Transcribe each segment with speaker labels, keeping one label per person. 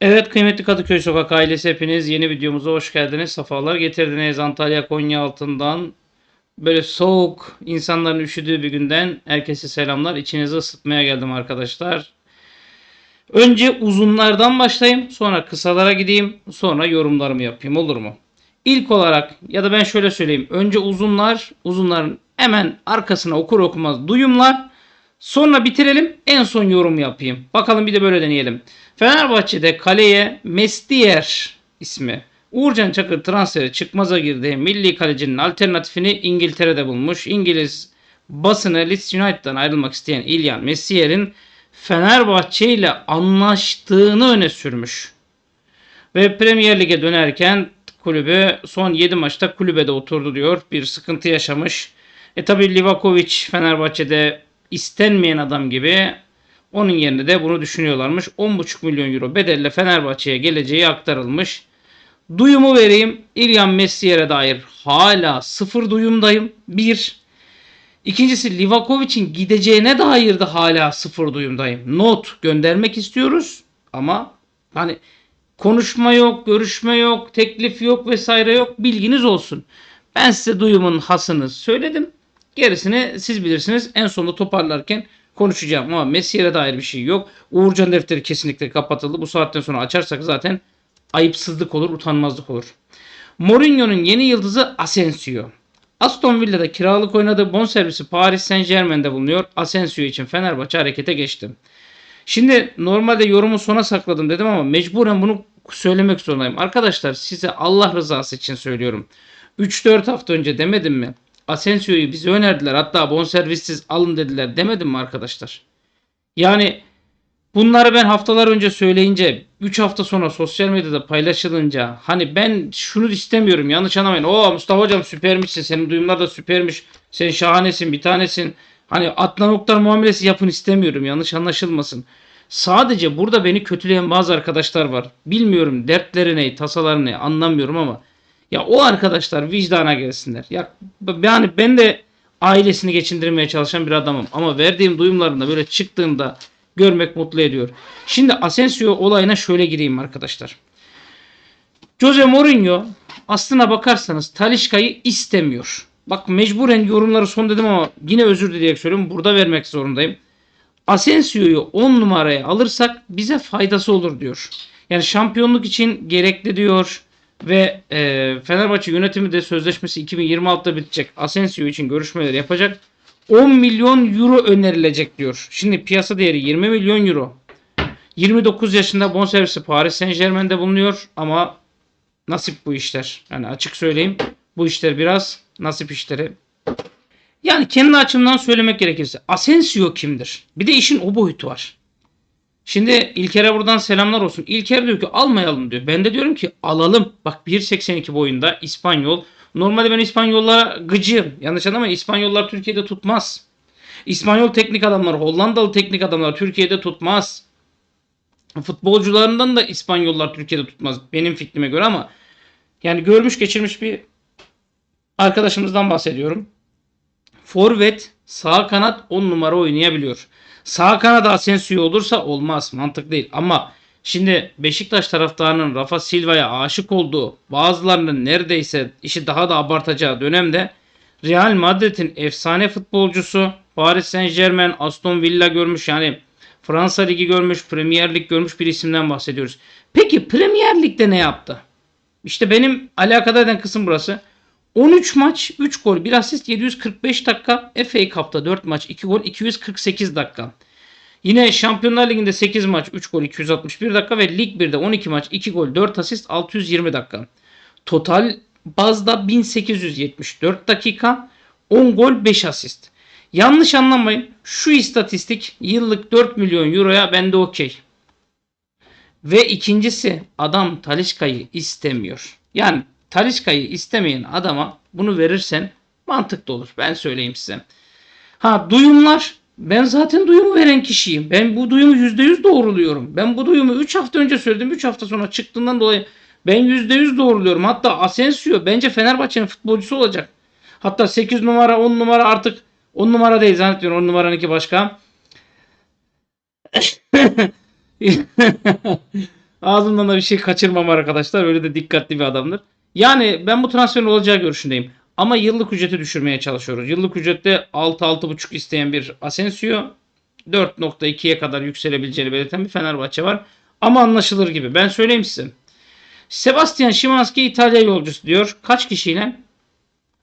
Speaker 1: Evet kıymetli Kadıköy Sokak ailesi hepiniz yeni videomuza hoş geldiniz. Safalar getirdiniz Antalya Konya altından. Böyle soğuk insanların üşüdüğü bir günden herkese selamlar. İçinizi ısıtmaya geldim arkadaşlar. Önce uzunlardan başlayayım sonra kısalara gideyim sonra yorumlarımı yapayım olur mu? İlk olarak ya da ben şöyle söyleyeyim. Önce uzunlar uzunların hemen arkasına okur okumaz duyumlar Sonra bitirelim. En son yorum yapayım. Bakalım bir de böyle deneyelim. Fenerbahçe'de kaleye Mestier ismi. Uğurcan Çakır transferi çıkmaza girdi. Milli kalecinin alternatifini İngiltere'de bulmuş. İngiliz basını Leeds United'dan ayrılmak isteyen Ilyan Mestier'in Fenerbahçe ile anlaştığını öne sürmüş. Ve Premier Lig'e dönerken kulübü son 7 maçta kulübede oturdu diyor. Bir sıkıntı yaşamış. E tabi Livakovic Fenerbahçe'de istenmeyen adam gibi onun yerine de bunu düşünüyorlarmış. 10,5 milyon euro bedelle Fenerbahçe'ye geleceği aktarılmış. Duyumu vereyim. İlyan Messier'e dair hala sıfır duyumdayım. Bir. İkincisi Livakovic'in gideceğine dair de hala sıfır duyumdayım. Not göndermek istiyoruz ama hani konuşma yok, görüşme yok, teklif yok vesaire yok. Bilginiz olsun. Ben size duyumun hasını söyledim. Gerisini siz bilirsiniz. En sonunda toparlarken konuşacağım ama Messi'ye dair bir şey yok. Uğurcan defteri kesinlikle kapatıldı. Bu saatten sonra açarsak zaten ayıpsızlık olur, utanmazlık olur. Mourinho'nun yeni yıldızı Asensio. Aston Villa'da kiralık oynadığı bonservisi Paris Saint Germain'de bulunuyor. Asensio için Fenerbahçe harekete geçti. Şimdi normalde yorumu sona sakladım dedim ama mecburen bunu söylemek zorundayım. Arkadaşlar size Allah rızası için söylüyorum. 3-4 hafta önce demedim mi? Asensio'yu bize önerdiler. Hatta bonservissiz alın dediler demedim mi arkadaşlar? Yani bunları ben haftalar önce söyleyince 3 hafta sonra sosyal medyada paylaşılınca hani ben şunu istemiyorum yanlış anlamayın. O Mustafa hocam süpermişsin. Senin duyumlar da süpermiş. Sen şahanesin bir tanesin. Hani Atlan Oktar muamelesi yapın istemiyorum. Yanlış anlaşılmasın. Sadece burada beni kötüleyen bazı arkadaşlar var. Bilmiyorum dertleri ne, tasaları ne anlamıyorum ama ya o arkadaşlar vicdana gelsinler. Ya yani ben de ailesini geçindirmeye çalışan bir adamım ama verdiğim duyumlarında böyle çıktığında görmek mutlu ediyor. Şimdi Asensio olayına şöyle gireyim arkadaşlar. Jose Mourinho aslına bakarsanız Talişka'yı istemiyor. Bak mecburen yorumları son dedim ama yine özür dileyerek söylüyorum. Burada vermek zorundayım. Asensio'yu 10 numaraya alırsak bize faydası olur diyor. Yani şampiyonluk için gerekli diyor. Ve e, Fenerbahçe yönetimi de sözleşmesi 2026'da bitecek. Asensio için görüşmeler yapacak. 10 milyon euro önerilecek diyor. Şimdi piyasa değeri 20 milyon euro. 29 yaşında bonservisi Paris Saint Germain'de bulunuyor ama nasip bu işler. Yani açık söyleyeyim bu işler biraz nasip işleri. Yani kendi açımdan söylemek gerekirse Asensio kimdir? Bir de işin o boyutu var. Şimdi İlker'e buradan selamlar olsun. İlker diyor ki almayalım diyor. Ben de diyorum ki alalım. Bak 1.82 boyunda İspanyol. Normalde ben İspanyollara gıcığım. Yanlış anlamayın. İspanyollar Türkiye'de tutmaz. İspanyol teknik adamlar, Hollandalı teknik adamlar Türkiye'de tutmaz. Futbolcularından da İspanyollar Türkiye'de tutmaz. Benim fikrime göre ama yani görmüş geçirmiş bir arkadaşımızdan bahsediyorum. Forvet sağ kanat 10 numara oynayabiliyor. Sağ kanada Asensio olursa olmaz. Mantık değil. Ama şimdi Beşiktaş taraftarının Rafa Silva'ya aşık olduğu bazılarının neredeyse işi daha da abartacağı dönemde Real Madrid'in efsane futbolcusu Paris Saint Germain, Aston Villa görmüş yani Fransa Ligi görmüş, Premier Lig görmüş bir isimden bahsediyoruz. Peki Premier Lig'de ne yaptı? İşte benim alakadar eden kısım burası. 13 maç 3 gol 1 asist 745 dakika. FA Cup'ta 4 maç 2 gol 248 dakika. Yine Şampiyonlar Ligi'nde 8 maç 3 gol 261 dakika ve Lig 1'de 12 maç 2 gol 4 asist 620 dakika. Total bazda 1874 dakika 10 gol 5 asist. Yanlış anlamayın. Şu istatistik yıllık 4 milyon euroya bende okey. Ve ikincisi adam Talişka'yı istemiyor. Yani Taliska'yı istemeyen adama bunu verirsen mantıklı olur. Ben söyleyeyim size. Ha duyumlar. Ben zaten duyumu veren kişiyim. Ben bu duyumu %100 doğruluyorum. Ben bu duyumu 3 hafta önce söyledim. 3 hafta sonra çıktığından dolayı ben %100 doğruluyorum. Hatta Asensio bence Fenerbahçe'nin futbolcusu olacak. Hatta 8 numara 10 numara artık 10 numara değil zannetmiyorum. 10 numaranın ki başka. Ağzından da bir şey kaçırmam arkadaşlar. Öyle de dikkatli bir adamdır. Yani ben bu transferin olacağı görüşündeyim. Ama yıllık ücreti düşürmeye çalışıyoruz. Yıllık ücrette 6-6,5 isteyen bir Asensio 4.2'ye kadar yükselebileceğini belirten bir Fenerbahçe var. Ama anlaşılır gibi. Ben söyleyeyim size. Sebastian Szymanski İtalya yolcusu diyor. Kaç kişiyle?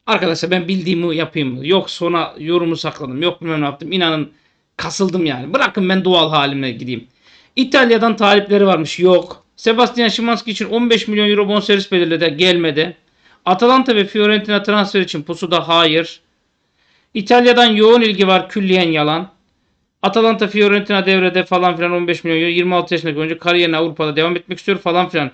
Speaker 1: Arkadaşlar ben bildiğimi yapayım mı? Yok sonra yorumu sakladım. Yok bilmem ne yaptım. İnanın kasıldım yani. Bırakın ben doğal halimle gideyim. İtalya'dan talipleri varmış. Yok. Sebastian Szymanski için 15 milyon euro bonservis belirledi. Gelmedi. Atalanta ve Fiorentina transfer için pusuda hayır. İtalya'dan yoğun ilgi var. Külliyen yalan. Atalanta Fiorentina devrede falan filan 15 milyon euro. 26 yaşındaki oyuncu kariyerine Avrupa'da devam etmek istiyor falan filan.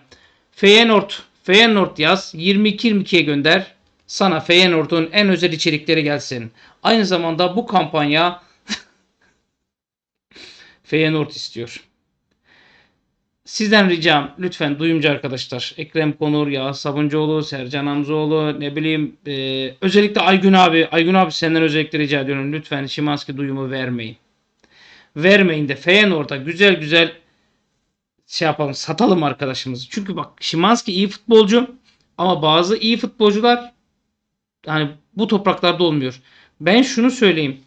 Speaker 1: Feyenoord. Feyenoord yaz. 22-22'ye gönder. Sana Feyenoord'un en özel içerikleri gelsin. Aynı zamanda bu kampanya Feyenoord istiyor. Sizden ricam lütfen duyumcu arkadaşlar. Ekrem Konur, Yağız Sabuncuoğlu, Sercan Hamzoğlu, ne bileyim e, özellikle Aygün abi. Aygün abi senden özellikle rica ediyorum. Lütfen Şimanski duyumu vermeyin. Vermeyin de Feyenoord'a güzel güzel şey yapalım satalım arkadaşımızı. Çünkü bak Şimanski iyi futbolcu ama bazı iyi futbolcular yani bu topraklarda olmuyor. Ben şunu söyleyeyim.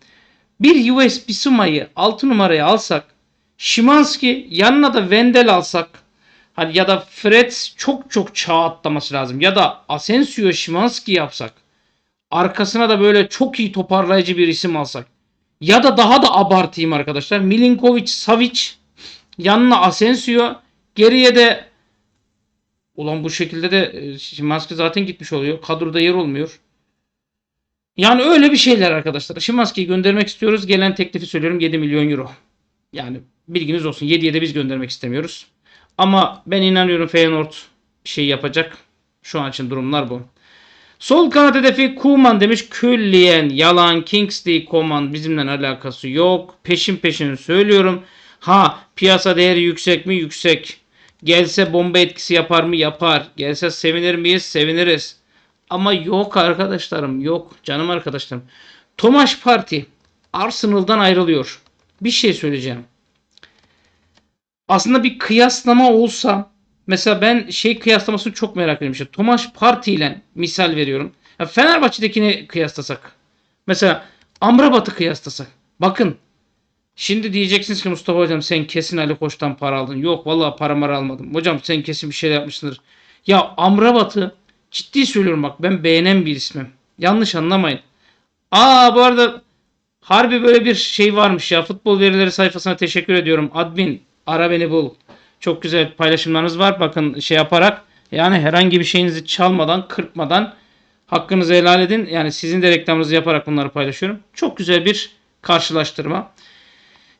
Speaker 1: Bir US Bisuma'yı 6 numaraya alsak Şimanski yanına da Wendel alsak hani ya da Fred çok çok çağ atlaması lazım ya da Asensio Şimanski yapsak arkasına da böyle çok iyi toparlayıcı bir isim alsak ya da daha da abartayım arkadaşlar Milinkovic Savic yanına Asensio geriye de ulan bu şekilde de e, Şimanski zaten gitmiş oluyor kadroda yer olmuyor yani öyle bir şeyler arkadaşlar. Şimanski'yi göndermek istiyoruz. Gelen teklifi söylüyorum 7 milyon euro. Yani bilginiz olsun 7'ye de biz göndermek istemiyoruz. Ama ben inanıyorum Feyenoord bir şey yapacak. Şu an için durumlar bu. Sol kanat hedefi Kuman demiş. Külliyen yalan Kingsley Coman bizimle alakası yok. Peşin peşin söylüyorum. Ha piyasa değeri yüksek mi? Yüksek. Gelse bomba etkisi yapar mı? Yapar. Gelse sevinir miyiz? Seviniriz. Ama yok arkadaşlarım yok canım arkadaşlarım. Tomaş Parti Arsenal'dan ayrılıyor. Bir şey söyleyeceğim. Aslında bir kıyaslama olsa mesela ben şey kıyaslamasını çok merak ediyorum. İşte Tomaş Parti ile misal veriyorum. Ya Fenerbahçe'dekini kıyaslasak. Mesela Amrabat'ı kıyaslasak. Bakın Şimdi diyeceksiniz ki Mustafa hocam sen kesin Ali Koç'tan para aldın. Yok vallahi para almadım. Hocam sen kesin bir şey yapmışsındır. Ya Amrabat'ı Ciddi söylüyorum bak ben beğenen bir ismim. Yanlış anlamayın. Aa bu arada harbi böyle bir şey varmış ya. Futbol verileri sayfasına teşekkür ediyorum. Admin ara beni bul. Çok güzel paylaşımlarınız var. Bakın şey yaparak yani herhangi bir şeyinizi çalmadan, kırpmadan hakkınızı helal edin. Yani sizin de reklamınızı yaparak bunları paylaşıyorum. Çok güzel bir karşılaştırma.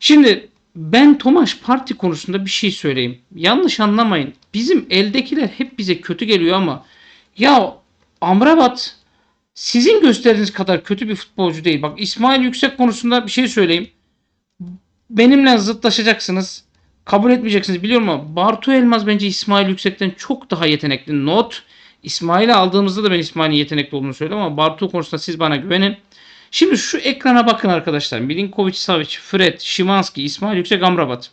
Speaker 1: Şimdi ben Tomaş Parti konusunda bir şey söyleyeyim. Yanlış anlamayın. Bizim eldekiler hep bize kötü geliyor ama ya Amrabat sizin gösterdiğiniz kadar kötü bir futbolcu değil. Bak İsmail Yüksek konusunda bir şey söyleyeyim. Benimle zıtlaşacaksınız. Kabul etmeyeceksiniz biliyorum ama Bartu Elmaz bence İsmail Yüksek'ten çok daha yetenekli. Not. İsmail'i aldığımızda da ben İsmail'in yetenekli olduğunu söyledim ama Bartu konusunda siz bana güvenin. Şimdi şu ekrana bakın arkadaşlar. Milinkovic, Savic, Fred, Şimanski, İsmail Yüksek, Amrabat.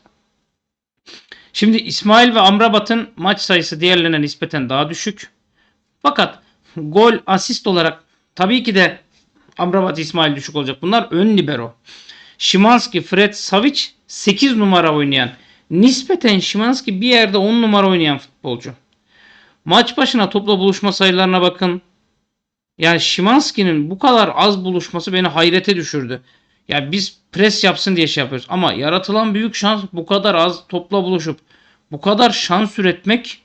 Speaker 1: Şimdi İsmail ve Amrabat'ın maç sayısı diğerlerine nispeten daha düşük. Fakat gol asist olarak tabii ki de Amrabat İsmail düşük olacak. Bunlar ön libero. Şimanski, Fred, Savic 8 numara oynayan. Nispeten Şimanski bir yerde 10 numara oynayan futbolcu. Maç başına topla buluşma sayılarına bakın. Yani Şimanski'nin bu kadar az buluşması beni hayrete düşürdü. Ya yani biz pres yapsın diye şey yapıyoruz. Ama yaratılan büyük şans bu kadar az topla buluşup bu kadar şans üretmek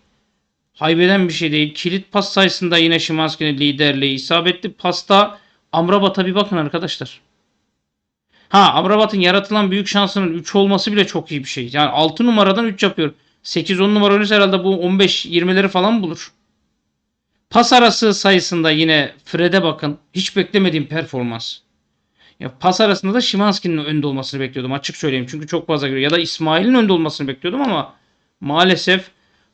Speaker 1: haybeden bir şey değil. Kilit pas sayısında yine Şimanski'nin liderliği. isabetli pasta Amrabat'a bir bakın arkadaşlar. Ha Amrabat'ın yaratılan büyük şansının 3 olması bile çok iyi bir şey. Yani 6 numaradan 3 yapıyor. 8-10 numara oynarsa herhalde bu 15-20'leri falan bulur. Pas arası sayısında yine Fred'e bakın. Hiç beklemediğim performans. Ya pas arasında da Şimanski'nin önde olmasını bekliyordum açık söyleyeyim. Çünkü çok fazla giriyor. Ya da İsmail'in önde olmasını bekliyordum ama maalesef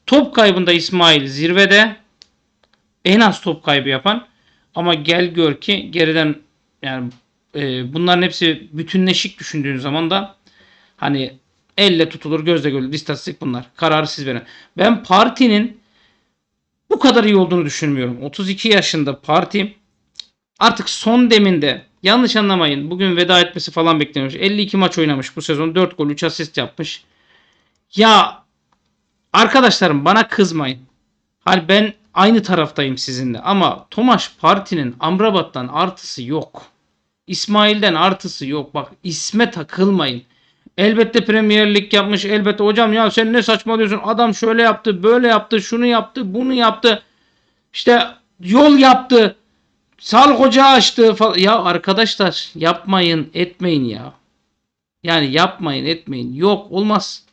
Speaker 1: Top kaybında İsmail zirvede en az top kaybı yapan ama gel gör ki geriden yani e, bunların hepsi bütünleşik düşündüğün zaman da hani Elle tutulur, gözle görülür. İstatistik bunlar. Kararı siz verin. Ben partinin bu kadar iyi olduğunu düşünmüyorum. 32 yaşında parti artık son deminde yanlış anlamayın. Bugün veda etmesi falan bekleniyor. 52 maç oynamış bu sezon. 4 gol 3 asist yapmış. Ya arkadaşlarım bana kızmayın. Hani ben aynı taraftayım sizinle ama Tomaş Parti'nin Amrabat'tan artısı yok. İsmail'den artısı yok. Bak isme takılmayın. Elbette Premier Lig yapmış. Elbette hocam ya sen ne saçmalıyorsun? Adam şöyle yaptı, böyle yaptı, şunu yaptı, bunu yaptı. İşte yol yaptı. Sağlık ocağı açtı falan. Ya arkadaşlar yapmayın, etmeyin ya. Yani yapmayın, etmeyin. Yok olmaz.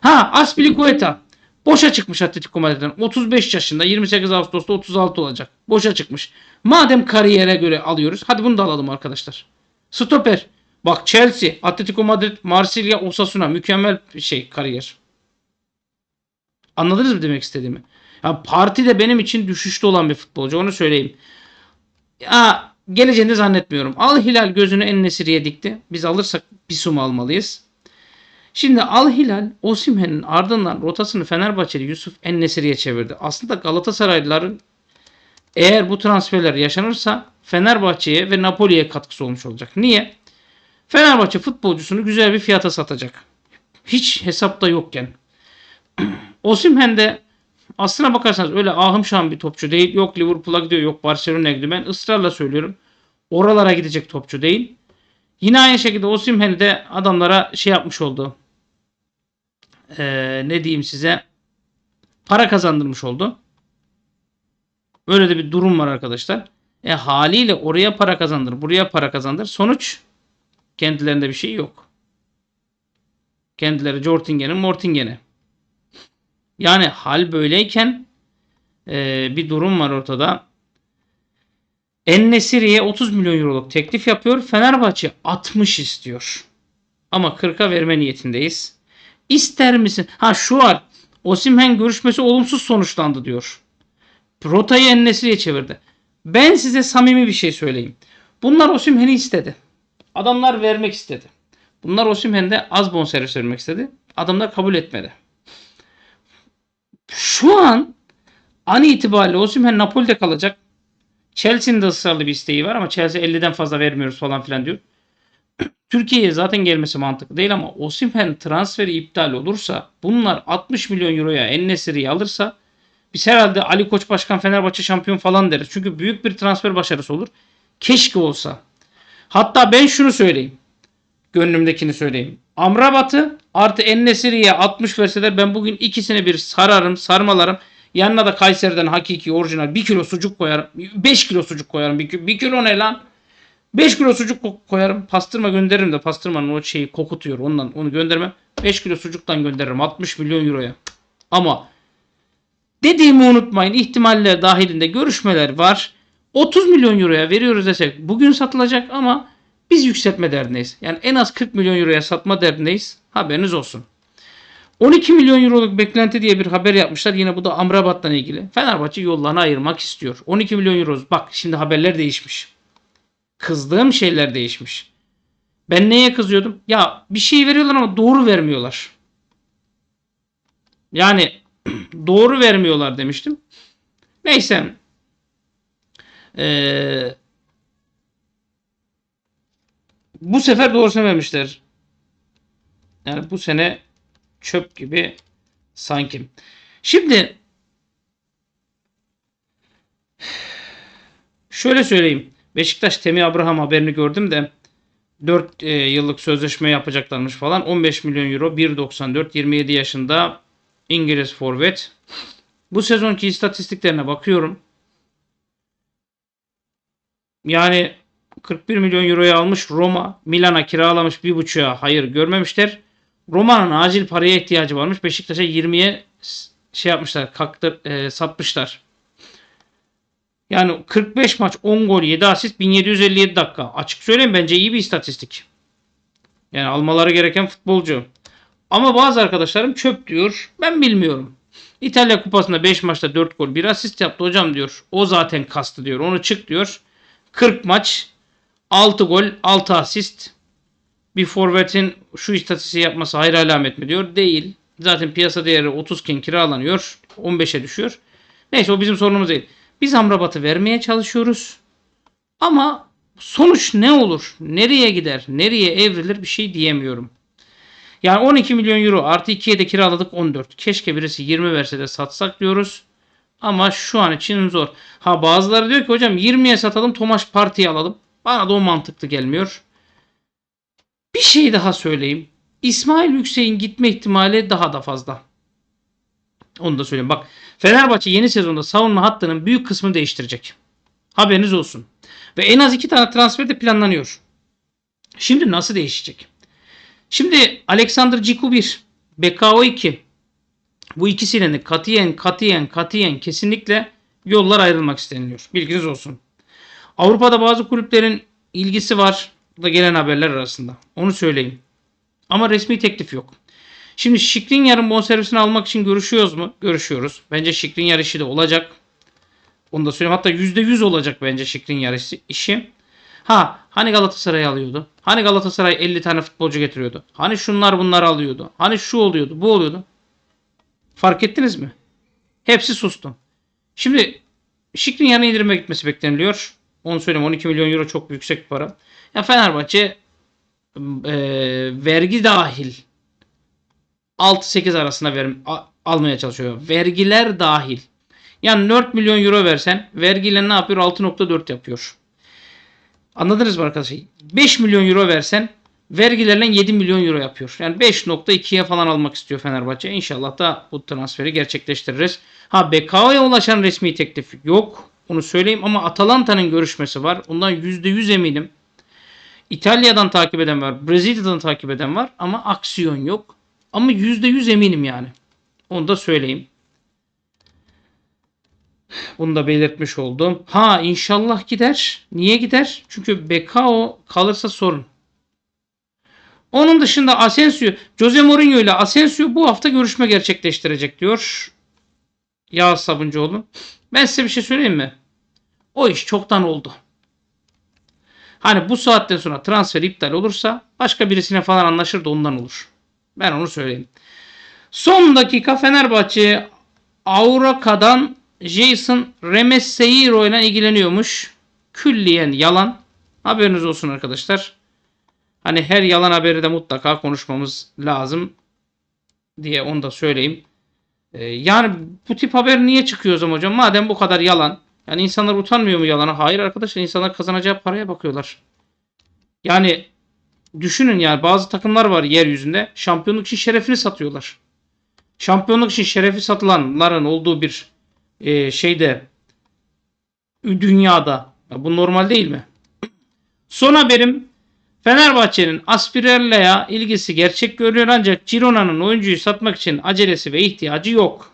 Speaker 1: Ha Aspilicueta. Boşa çıkmış Atletico Madrid'den. 35 yaşında 28 Ağustos'ta 36 olacak. Boşa çıkmış. Madem kariyere göre alıyoruz. Hadi bunu da alalım arkadaşlar. Stoper. Bak Chelsea, Atletico Madrid, Marsilya, Osasuna. Mükemmel bir şey kariyer. Anladınız mı demek istediğimi? Ya parti de benim için düşüşte olan bir futbolcu. Onu söyleyeyim. Ya geleceğini zannetmiyorum. Al Hilal gözünü en nesiriye dikti. Biz alırsak bir sum almalıyız. Şimdi Al Hilal Osimhen'in ardından rotasını Fenerbahçeli Yusuf Ennesiri'ye çevirdi. Aslında Galatasaraylıların eğer bu transferler yaşanırsa Fenerbahçe'ye ve Napoli'ye katkısı olmuş olacak. Niye? Fenerbahçe futbolcusunu güzel bir fiyata satacak. Hiç hesapta yokken. Osimhen de aslına bakarsanız öyle ahım şahım bir topçu değil. Yok Liverpool'a gidiyor, yok Barcelona'ya gidiyor. Ben ısrarla söylüyorum. Oralara gidecek topçu değil. Yine aynı şekilde Osimhen de adamlara şey yapmış oldu. Ee, ne diyeyim size para kazandırmış oldu. Böyle de bir durum var arkadaşlar. E haliyle oraya para kazandır, buraya para kazandır. Sonuç kendilerinde bir şey yok. Kendileri Jortingen'in Mortingen'i. Yani hal böyleyken e, bir durum var ortada. Ennesiri'ye 30 milyon euroluk teklif yapıyor. Fenerbahçe 60 istiyor. Ama 40'a verme niyetindeyiz. İster misin? Ha şu var. Osimhen görüşmesi olumsuz sonuçlandı diyor. Rotayı Ennesiri'ye çevirdi. Ben size samimi bir şey söyleyeyim. Bunlar Osimhen'i istedi. Adamlar vermek istedi. Bunlar Osimhen'de az bonservis vermek istedi. Adamlar kabul etmedi. Şu an an itibariyle Osimhen Napoli'de kalacak. Chelsea'nin de ısrarlı bir isteği var ama Chelsea 50'den fazla vermiyoruz falan filan diyor. Türkiye'ye zaten gelmesi mantıklı değil ama Osimhen transferi iptal olursa bunlar 60 milyon euroya Ennesiri'yi alırsa biz herhalde Ali Koç Başkan Fenerbahçe şampiyon falan deriz. Çünkü büyük bir transfer başarısı olur. Keşke olsa. Hatta ben şunu söyleyeyim. Gönlümdekini söyleyeyim. Amrabat'ı artı Ennesiri'ye 60 verseler ben bugün ikisini bir sararım, sarmalarım. Yanına da Kayseri'den hakiki orijinal 1 kilo sucuk koyarım. 5 kilo sucuk koyarım. 1 bir kilo ne lan? 5 kilo sucuk koyarım. Pastırma gönderirim de pastırmanın o şeyi kokutuyor. Ondan onu göndermem. 5 kilo sucuktan gönderirim 60 milyon euroya. Ama dediğimi unutmayın. ihtimaller dahilinde görüşmeler var. 30 milyon euroya veriyoruz desek bugün satılacak ama biz yükseltme derdindeyiz. Yani en az 40 milyon euroya satma derdindeyiz. Haberiniz olsun. 12 milyon euroluk beklenti diye bir haber yapmışlar. Yine bu da Amrabat'la ilgili. Fenerbahçe yollarını ayırmak istiyor. 12 milyon euro. Bak şimdi haberler değişmiş. Kızdığım şeyler değişmiş. Ben neye kızıyordum? Ya bir şey veriyorlar ama doğru vermiyorlar. Yani doğru vermiyorlar demiştim. Neyse. Ee, bu sefer doğru söylememişler. Yani bu sene çöp gibi sanki. Şimdi şöyle söyleyeyim. Beşiktaş Temi Abraham haberini gördüm de 4 e, yıllık sözleşme yapacaklarmış falan. 15 milyon euro 1.94 27 yaşında İngiliz forvet. Bu sezonki istatistiklerine bakıyorum. Yani 41 milyon euroya almış Roma. Milan'a kiralamış 1.5'a hayır görmemişler. Roma'nın acil paraya ihtiyacı varmış. Beşiktaş'a 20'ye şey yapmışlar, kalktır, e, satmışlar. Yani 45 maç 10 gol 7 asist 1757 dakika. Açık söyleyeyim bence iyi bir istatistik. Yani almaları gereken futbolcu. Ama bazı arkadaşlarım çöp diyor. Ben bilmiyorum. İtalya kupasında 5 maçta 4 gol 1 asist yaptı hocam diyor. O zaten kastı diyor. Onu çık diyor. 40 maç 6 gol 6 asist bir forvetin şu istatistiği yapması hayır alamet mi diyor? Değil. Zaten piyasa değeri 30 iken kiralanıyor. 15'e düşüyor. Neyse o bizim sorunumuz değil. Biz Amrabat'ı vermeye çalışıyoruz. Ama sonuç ne olur? Nereye gider? Nereye evrilir? Bir şey diyemiyorum. Yani 12 milyon euro artı 2'ye de kiraladık 14. Keşke birisi 20 verse de satsak diyoruz. Ama şu an için zor. Ha bazıları diyor ki hocam 20'ye satalım Tomaş Parti'yi alalım. Bana da o mantıklı gelmiyor. Bir şey daha söyleyeyim. İsmail Yüksek'in gitme ihtimali daha da fazla. Onu da söyleyeyim. Bak Fenerbahçe yeni sezonda savunma hattının büyük kısmını değiştirecek. Haberiniz olsun. Ve en az iki tane transfer de planlanıyor. Şimdi nasıl değişecek? Şimdi Alexander Ciku 1, BKO 2. Bu ikisiyle de katiyen katiyen katiyen kesinlikle yollar ayrılmak isteniliyor. Bilginiz olsun. Avrupa'da bazı kulüplerin ilgisi var. Bu da gelen haberler arasında. Onu söyleyeyim. Ama resmi teklif yok. Şimdi Şikrinyar'ın bonservisini almak için görüşüyoruz mu? Görüşüyoruz. Bence Şikrinyar işi de olacak. Onu da söyleyeyim. Hatta %100 olacak bence Şikrinyar işi- işi. Ha hani Galatasaray alıyordu? Hani Galatasaray 50 tane futbolcu getiriyordu? Hani şunlar bunlar alıyordu? Hani şu oluyordu, bu oluyordu? Fark ettiniz mi? Hepsi sustu. Şimdi Şikrinyar'ın indirime gitmesi bekleniliyor. Onu söyleyeyim 12 milyon euro çok yüksek bir para. Ya Fenerbahçe e, vergi dahil 6-8 arasında verim, almaya çalışıyor. Vergiler dahil. Yani 4 milyon euro versen vergiyle ne yapıyor? 6.4 yapıyor. Anladınız mı arkadaşlar? 5 milyon euro versen vergilerle 7 milyon euro yapıyor. Yani 5.2'ye falan almak istiyor Fenerbahçe. İnşallah da bu transferi gerçekleştiririz. Ha BK'ya ulaşan resmi teklif yok. Onu söyleyeyim ama Atalanta'nın görüşmesi var. Ondan %100 eminim. İtalya'dan takip eden var. Brezilya'dan takip eden var. Ama aksiyon yok. Ama %100 eminim yani. Onu da söyleyeyim. Bunu da belirtmiş oldum. Ha inşallah gider. Niye gider? Çünkü Bekao kalırsa sorun. Onun dışında Asensio, Jose Mourinho ile Asensio bu hafta görüşme gerçekleştirecek diyor. Yağız Sabuncuoğlu. Ben size bir şey söyleyeyim mi? O iş çoktan oldu. Hani bu saatten sonra transfer iptal olursa başka birisine falan anlaşır da ondan olur. Ben onu söyleyeyim. Son dakika Fenerbahçe Auraka'dan Jason Remesseiro ile ilgileniyormuş. Külliyen yalan. Haberiniz olsun arkadaşlar. Hani her yalan haberi de mutlaka konuşmamız lazım diye onu da söyleyeyim. Ee, yani bu tip haber niye çıkıyor zaman hocam? Madem bu kadar yalan. Yani insanlar utanmıyor mu yalana? Hayır arkadaşlar insanlar kazanacağı paraya bakıyorlar. Yani düşünün yani bazı takımlar var yeryüzünde şampiyonluk için şerefini satıyorlar. Şampiyonluk için şerefi satılanların olduğu bir e, şeyde dünyada Ya bu normal değil mi? Son haberim Fenerbahçe'nin Aspirella'ya ilgisi gerçek görünüyor ancak Girona'nın oyuncuyu satmak için acelesi ve ihtiyacı yok.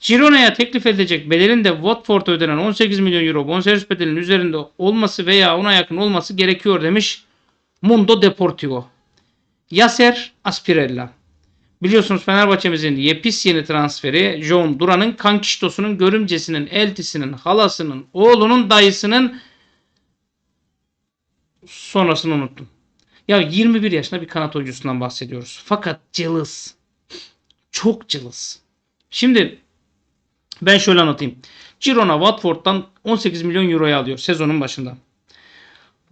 Speaker 1: Girona'ya teklif edilecek bedelin de Watford'a ödenen 18 milyon euro bonservis bedelinin üzerinde olması veya ona yakın olması gerekiyor demiş Mundo Deportivo. Yaser Aspirella. Biliyorsunuz Fenerbahçe'mizin yepis yeni transferi John Duran'ın kankiştosunun görümcesinin, eltisinin, halasının, oğlunun, dayısının sonrasını unuttum. Ya 21 yaşında bir kanat oyuncusundan bahsediyoruz. Fakat cılız. Çok cılız. Şimdi ben şöyle anlatayım. Girona Watford'dan 18 milyon euroya alıyor sezonun başında.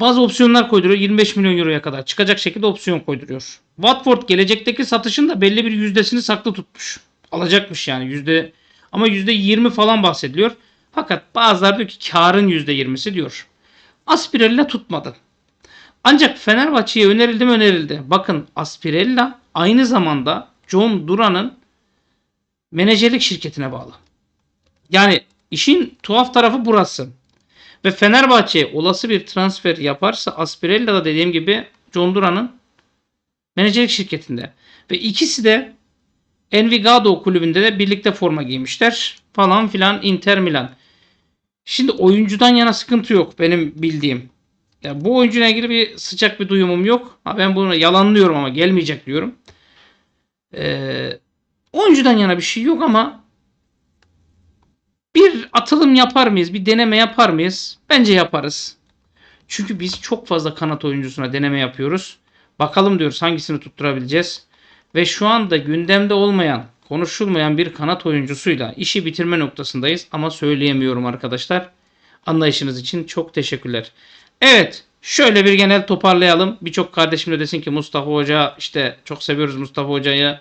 Speaker 1: Bazı opsiyonlar koyduruyor 25 milyon euroya kadar çıkacak şekilde opsiyon koyduruyor. Watford gelecekteki satışın da belli bir yüzdesini saklı tutmuş. Alacakmış yani yüzde ama yüzde 20 falan bahsediliyor. Fakat bazıları diyor ki karın yüzde 20'si diyor. Aspirella tutmadı. Ancak Fenerbahçe'ye önerildi mi önerildi. Bakın Aspirella aynı zamanda John Duran'ın menajerlik şirketine bağlı. Yani işin tuhaf tarafı burası. Ve Fenerbahçe olası bir transfer yaparsa Aspirella da dediğim gibi John Duran'ın menajerlik şirketinde. Ve ikisi de Envigado kulübünde de birlikte forma giymişler. Falan filan Inter Milan. Şimdi oyuncudan yana sıkıntı yok benim bildiğim. Ya bu oyuncuyla ilgili bir sıcak bir duyumum yok. Ha ben bunu yalanlıyorum ama gelmeyecek diyorum. Ee, oyuncudan yana bir şey yok ama bir atılım yapar mıyız? Bir deneme yapar mıyız? Bence yaparız. Çünkü biz çok fazla kanat oyuncusuna deneme yapıyoruz. Bakalım diyoruz hangisini tutturabileceğiz. Ve şu anda gündemde olmayan, konuşulmayan bir kanat oyuncusuyla işi bitirme noktasındayız. Ama söyleyemiyorum arkadaşlar. Anlayışınız için çok teşekkürler. Evet. Şöyle bir genel toparlayalım. Birçok kardeşim de desin ki Mustafa Hoca işte çok seviyoruz Mustafa Hoca'yı.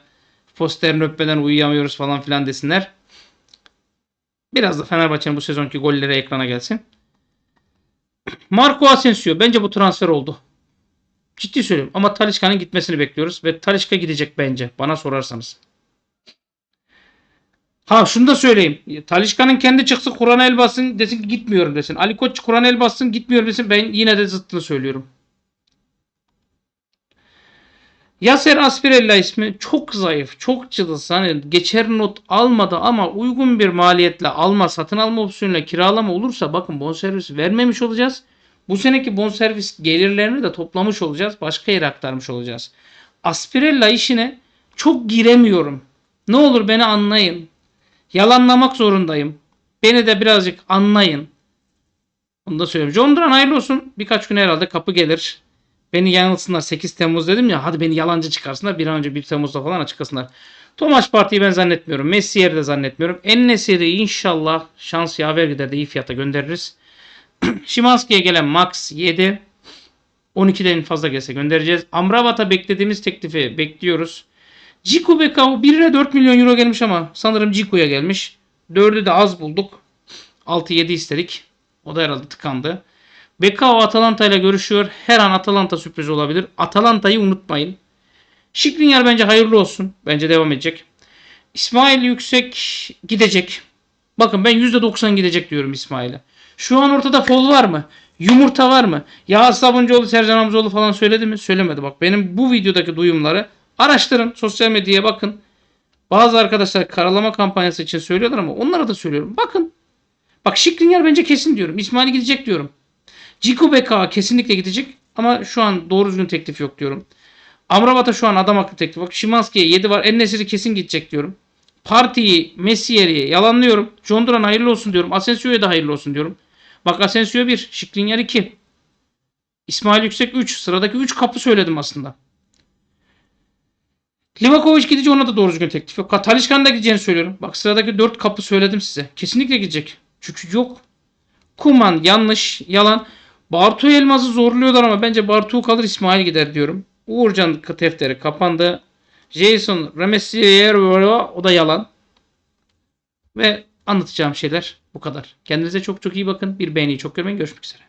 Speaker 1: Posterini öpmeden uyuyamıyoruz falan filan desinler. Biraz da Fenerbahçe'nin bu sezonki golleri ekrana gelsin. Marco Asensio bence bu transfer oldu. Ciddi söylüyorum ama Talisca'nın gitmesini bekliyoruz ve Talisca gidecek bence bana sorarsanız. Ha şunu da söyleyeyim. Talişka'nın kendi çıksın Kur'an el bassın desin gitmiyorum desin. Ali Koç Kur'an el bassın gitmiyorum desin. Ben yine de zıttını söylüyorum. Yaser Aspirella ismi çok zayıf, çok cılız. Hani geçer not almadı ama uygun bir maliyetle alma, satın alma opsiyonuyla kiralama olursa bakın bonservis vermemiş olacağız. Bu seneki bonservis gelirlerini de toplamış olacağız. Başka yere aktarmış olacağız. Aspirella işine çok giremiyorum. Ne olur beni anlayın. Yalanlamak zorundayım. Beni de birazcık anlayın. Onu da söyleyeyim. John Duran hayırlı olsun. Birkaç gün herhalde kapı gelir. Beni yanılsınlar. 8 Temmuz dedim ya. Hadi beni yalancı çıkarsınlar. Bir an önce 1 Temmuz'da falan açıklasınlar. Tomaş Parti'yi ben zannetmiyorum. Messi'yi de zannetmiyorum. En inşallah şans yaver gider de iyi fiyata göndeririz. Şimanski'ye gelen Max 7. 12'den fazla gelse göndereceğiz. Amrabat'a beklediğimiz teklifi bekliyoruz. Ciku Bekao birine 4 milyon euro gelmiş ama sanırım Ciku'ya gelmiş. 4'ü de az bulduk. 6-7 istedik. O da herhalde tıkandı. Bekao Atalanta ile görüşüyor. Her an Atalanta sürpriz olabilir. Atalanta'yı unutmayın. Şikrinyar bence hayırlı olsun. Bence devam edecek. İsmail Yüksek gidecek. Bakın ben %90 gidecek diyorum İsmail'e. Şu an ortada fol var mı? Yumurta var mı? Ya Sabuncuoğlu, Sercan Hamzoğlu falan söyledi mi? Söylemedi. Bak benim bu videodaki duyumları araştırın. Sosyal medyaya bakın. Bazı arkadaşlar karalama kampanyası için söylüyorlar ama onlara da söylüyorum. Bakın. Bak Şikrinyar bence kesin diyorum. İsmail gidecek diyorum. Ciku Beka kesinlikle gidecek. Ama şu an doğru düzgün teklif yok diyorum. Amrabat'a şu an adam aklı teklif yok. Şimanski'ye 7 var. Ennesiri kesin gidecek diyorum. Partiyi, Messier'i yalanlıyorum. John Duran hayırlı olsun diyorum. Asensio'ya da hayırlı olsun diyorum. Bak Asensio 1, Şikrinyar 2. İsmail Yüksek 3. Sıradaki 3 kapı söyledim aslında. Livakovic gidecek ona da doğru düzgün teklif yok. Talişkan da gideceğini söylüyorum. Bak sıradaki 4 kapı söyledim size. Kesinlikle gidecek. Çünkü yok. Kuman yanlış, yalan. Bartu Elmaz'ı zorluyorlar ama bence Bartu kalır İsmail gider diyorum. Uğurcan defteri kapandı. Jason Ramesier o da yalan. Ve anlatacağım şeyler bu kadar. Kendinize çok çok iyi bakın. Bir beğeniyi çok görmeyin. Görüşmek üzere.